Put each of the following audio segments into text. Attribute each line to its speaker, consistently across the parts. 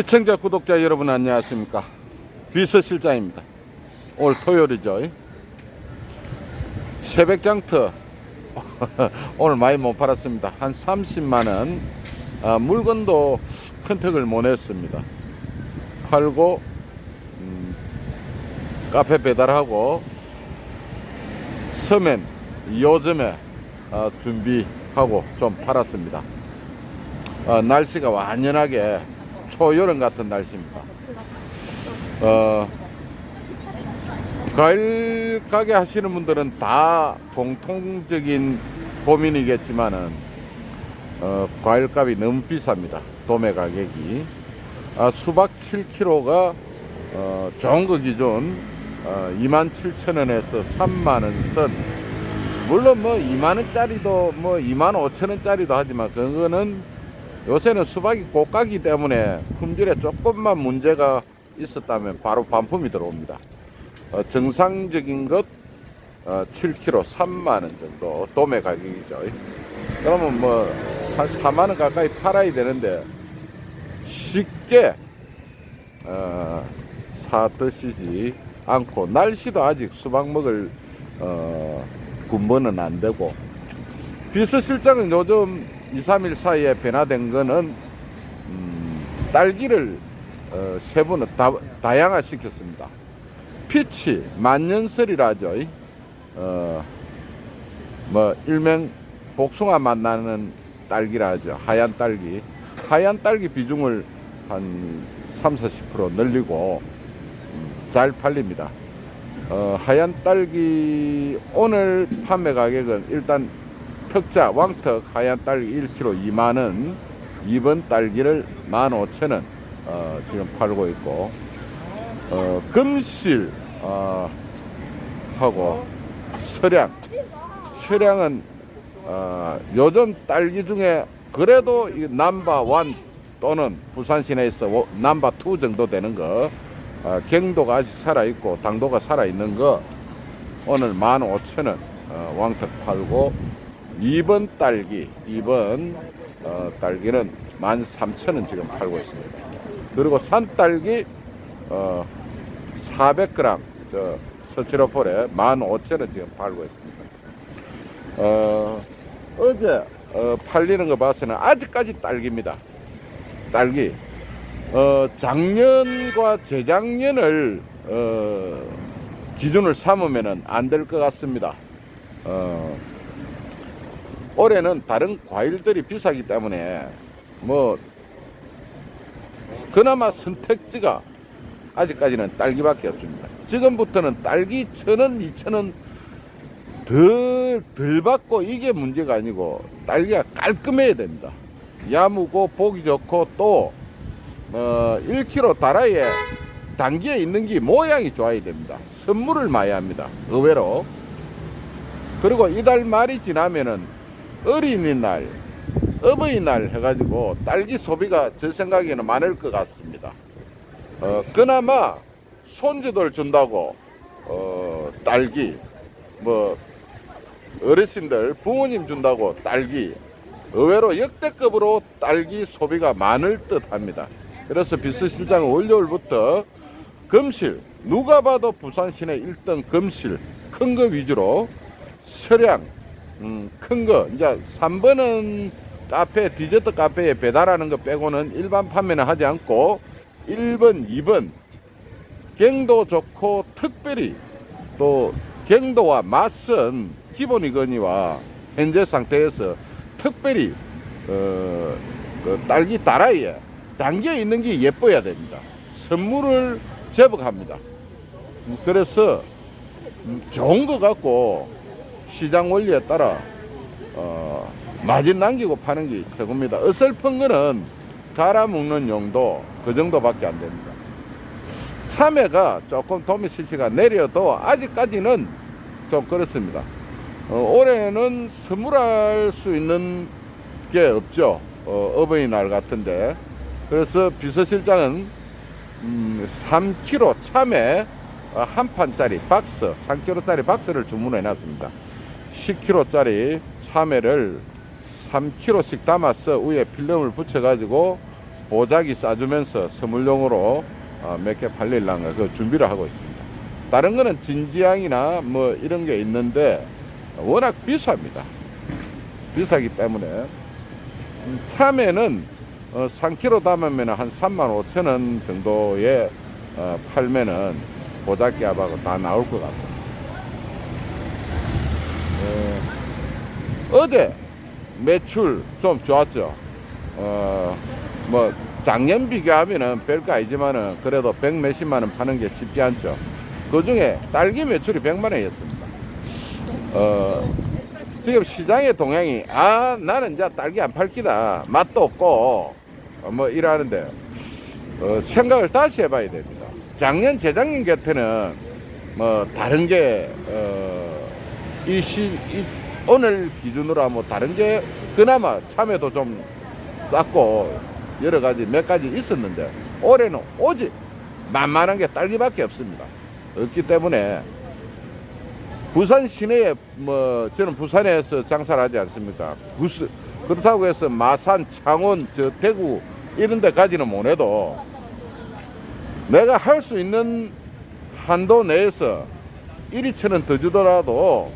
Speaker 1: 시청자 구독자 여러분 안녕하십니까? 비서 실장입니다. 오늘 토요일이죠. 새벽 장터. 오늘 많이 못 팔았습니다. 한 30만원 아, 물건도 큰 턱을 못 냈습니다. 팔고 음, 카페 배달하고 서면 요즘에 아, 준비하고 좀 팔았습니다. 어, 날씨가 완연하게 초여름 같은 날씨입니다. 어, 과일 가게 하시는 분들은 다 공통적인 고민이겠지만은 어, 과일 값이 너무 비쌉니다. 도매 가격이 아, 수박 7kg가 어, 좋은 거 기준 어, 27,000원에서 3만원 선 물론 뭐 2만원짜리도 뭐 2만 5천원짜리도 하지만 그거는 요새는 수박이 고가기 때문에 품질에 조금만 문제가 있었다면 바로 반품이 들어옵니다. 어, 정상적인 것 어, 7kg 3만 원 정도 도매 가격이죠. 그러면 뭐 한 4만 원 가까이 팔아야 되는데 쉽게 어, 사 드시지 않고 날씨도 아직 수박 먹을 어, 군번은 안 되고 비서실장은 요즘 2, 3일 사이에 변화된 거는 음, 딸기를 어, 세분을 다, 다양화시켰습니다. 피치 만년설이라죠. 어, 뭐 일명 복숭아 맛 나는 딸기라 하죠. 하얀 딸기. 하얀 딸기 비중을 한 3, 40% 늘리고 음, 잘 팔립니다. 어, 하얀 딸기 오늘 판매 가격은 일단 특자 왕턱 하얀 딸기 1kg 2만원 2번 딸기를 15,000원 어, 지금 팔고 있고 어, 금실 어, 하고 서량 서량은 어, 요즘 딸기 중에 그래도 이 남바 원 또는 부산 시내에서 워- 남바 투 정도 되는 거 어, 경도가 아직 살아있고 당도가 살아있는 거 오늘 15,000원 어, 왕턱 팔고 2번 딸기, 2번 어, 딸기는 13,000원 지금 팔고 있습니다. 그리고 산딸기 어, 400g 저 서치로폴에 15,000원 지금 팔고 있습니다. 어, 어제 어, 팔리는 거 봐서는 아직까지 딸기입니다. 딸기. 어, 작년과 재작년을 어, 기준을 삼으면 안 될 것 같습니다. 어, 올해는 다른 과일들이 비싸기 때문에 뭐 그나마 선택지가 아직까지는 딸기밖에 없습니다. 지금부터는 딸기 천 원, 이천 원 덜, 덜 받고 이게 문제가 아니고 딸기가 깔끔해야 됩니다. 야무고 보기 좋고 또 어, 1kg 다라에 단기에 있는 게 모양이 좋아야 됩니다. 선물을 많이 합니다. 의외로. 그리고 이달 말이 지나면은 어린이날, 어버이날 해가지고 딸기 소비가 제 생각에는 많을 것 같습니다. 어, 그나마 손주들 준다고 어, 딸기, 뭐 어르신들 부모님 준다고 딸기 의외로 역대급으로 딸기 소비가 많을 듯합니다. 그래서 비서실장은 월요일부터 금실 누가 봐도 부산 시내 1등 금실 큰 거 위주로 서량 음, 큰 거, 이제 3번은 카페, 디저트 카페에 배달하는 거 빼고는 일반 판매는 하지 않고 1번, 2번, 경도 좋고 특별히 또 경도와 맛은 기본이거니와 현재 상태에서 특별히 어, 그 딸기 다라이에 담겨 있는 게 예뻐야 됩니다. 선물을 제복합니다. 음, 그래서 음, 좋은 거 갖고 시장 원리에 따라 어, 마진 남기고 파는 게 최고입니다. 어설픈 거는 갈아 먹는 용도 그 정도밖에 안 됩니다. 참외가 조금 도매 실시가 내려도 아직까지는 좀 그렇습니다. 어, 올해는 선물할 수 있는 게 없죠. 어, 어버이날 같은데. 그래서 비서실장은 음, 3kg 참외 어, 한 판짜리 박스, 3kg짜리 박스를 주문해 놨습니다. 10kg짜리 참외를 3kg씩 담아서 위에 필름을 붙여가지고 보자기 싸주면서 선물용으로 어, 몇개 팔릴랑가 그 준비를 하고 있습니다. 다른 거는 진지향이나 뭐 이런 게 있는데 워낙 비쌉니다. 비싸기 때문에 음, 참외는 어, 3kg 담으면 한 3만 5천 원 정도에 어, 팔면은 보자기 합하고 다 나올 것 같아요. 어, 어제 매출 좀 좋았죠. 어, 뭐 작년 비교하면은 별거 아니지만은 그래도 백 몇십만 원 파는 게 쉽지 않죠. 그 중에 딸기 매출이 100만 원이었습니다. 어, 지금 시장의 동향이 아 나는 이제 딸기 안 팔기다 맛도 없고 어, 뭐 이러는데 어, 생각을 다시 해봐야 됩니다. 작년 재작년 곁에는 뭐 다른 게 어, 이 시, 이, 오늘 기준으로 하면 다른 게 그나마 참외도 좀 쌌고 여러 가지 몇 가지 있었는데 올해는 오직 만만한 게 딸기밖에 없습니다. 없기 때문에 부산 시내에 뭐 저는 부산에서 장사를 하지 않습니까? 부스, 그렇다고 해서 마산, 창원, 저 대구 이런 데까지는 못 해도 내가 할 수 있는 한도 내에서 1위천은 더 주더라도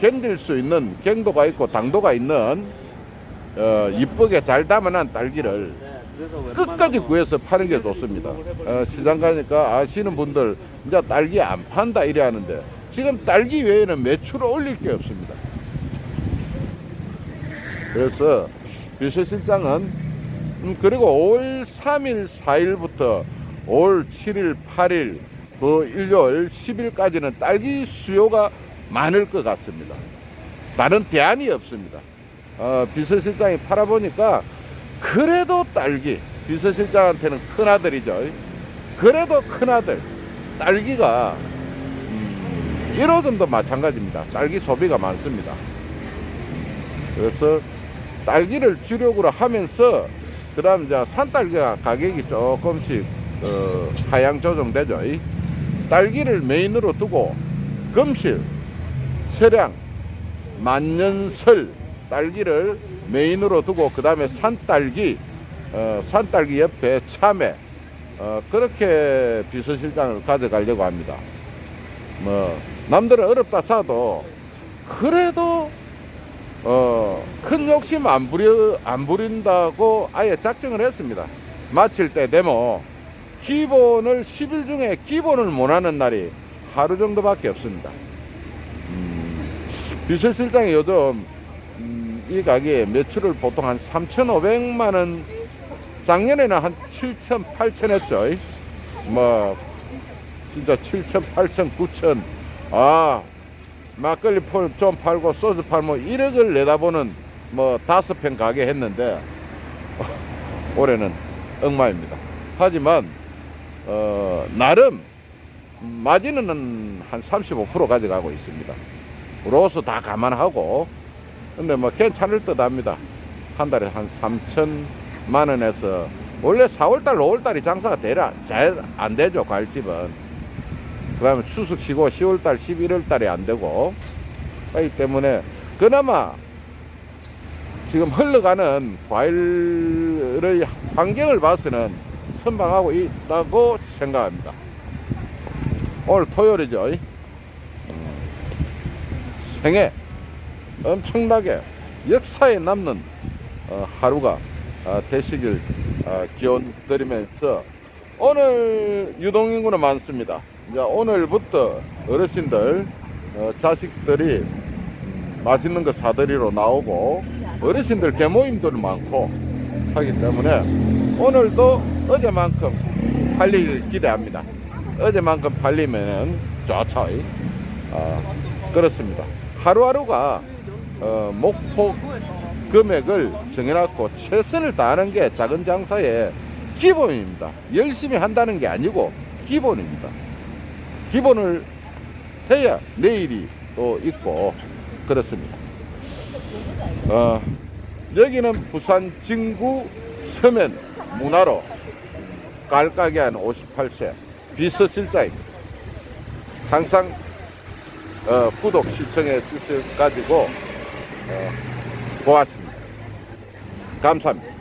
Speaker 1: 견딜 수 있는 경도가 있고 당도가 있는 어, 이쁘게 잘 담아난 딸기를 끝까지 구해서 파는 게 좋습니다. 어, 시장 가니까 아시는 분들 이제 딸기 안 판다 이래 하는데 지금 딸기 외에는 매출을 올릴 게 없습니다. 그래서 비서실장은 음, 그리고 5월 3일, 4일부터 5월 7일, 8일, 그 일요일 10일까지는 딸기 수요가 많을 것 같습니다. 다른 대안이 없습니다. 어, 비서실장이 팔아보니까 그래도 딸기 비서실장한테는 큰아들이죠. 그래도 큰아들 딸기가 음, 1호점도 마찬가지입니다. 딸기 소비가 많습니다. 그래서 딸기를 주력으로 하면서 그 다음 이제 산딸기가 가격이 조금씩 어, 하향 조정되죠. 이 딸기를 메인으로 두고 금실, 세량, 만년설 딸기를 메인으로 두고 그 다음에 산딸기, 어, 산딸기 옆에 참외 어, 그렇게 비서실장을 가져가려고 합니다. 뭐 남들은 어렵다 사도 그래도 어, 큰 욕심 안 부려 안 부린다고 아예 작정을 했습니다. 마칠 때 데모 기본을 10일 중에 기본을 못 하는 날이 하루 정도밖에 없습니다. 음, 비서실장이 요즘 음, 이 가게에 매출을 보통 한 3,500만 원 작년에는 한 7천, 8천 했죠. 뭐 진짜 7천, 8천, 9천 아 막걸리 폴좀 팔고 소주 팔고 1억을 내다보는 뭐 다섯 평 가게 했는데 올해는 엉마입니다. 하지만 어, 나름 마진은 한 35% 가져가고 있습니다. 로스 다 감안하고 근데 뭐 괜찮을 듯 합니다. 한 달에 한 3천만 원에서 원래 4월달, 5월달이 장사가 되라 잘 안 되죠 과일집은. 그 다음에 추석 쉬고 10월달, 11월달에 안 되고 그렇기 때문에 그나마 지금 흘러가는 과일의 환경을 봐서는 선방하고 있다고 생각합니다. 오늘 토요일이죠. 음, 생애 엄청나게 역사에 남는 어, 하루가 어, 되시길 어, 기원 드리면서 오늘 유동인구는 많습니다. 이제 오늘부터 어르신들 어, 자식들이 음, 맛있는 거 사들이러 나오고 어르신들 개모임들 많고 하기 때문에 오늘도 어제만큼 팔리길 기대합니다. 어제만큼 팔리면 좋죠. 어, 그렇습니다. 하루하루가 어, 목표 금액을 정해놨고 최선을 다하는 게 작은 장사의 기본입니다. 열심히 한다는 게 아니고 기본입니다. 기본을 해야 내일이 또 있고 그렇습니다. 어, 여기는 부산 진구 서면 문화로 깔까기 한 58세 비서실장입니다. 항상 어, 구독 시청해 주셔가지고 어, 고맙습니다. 감사합니다.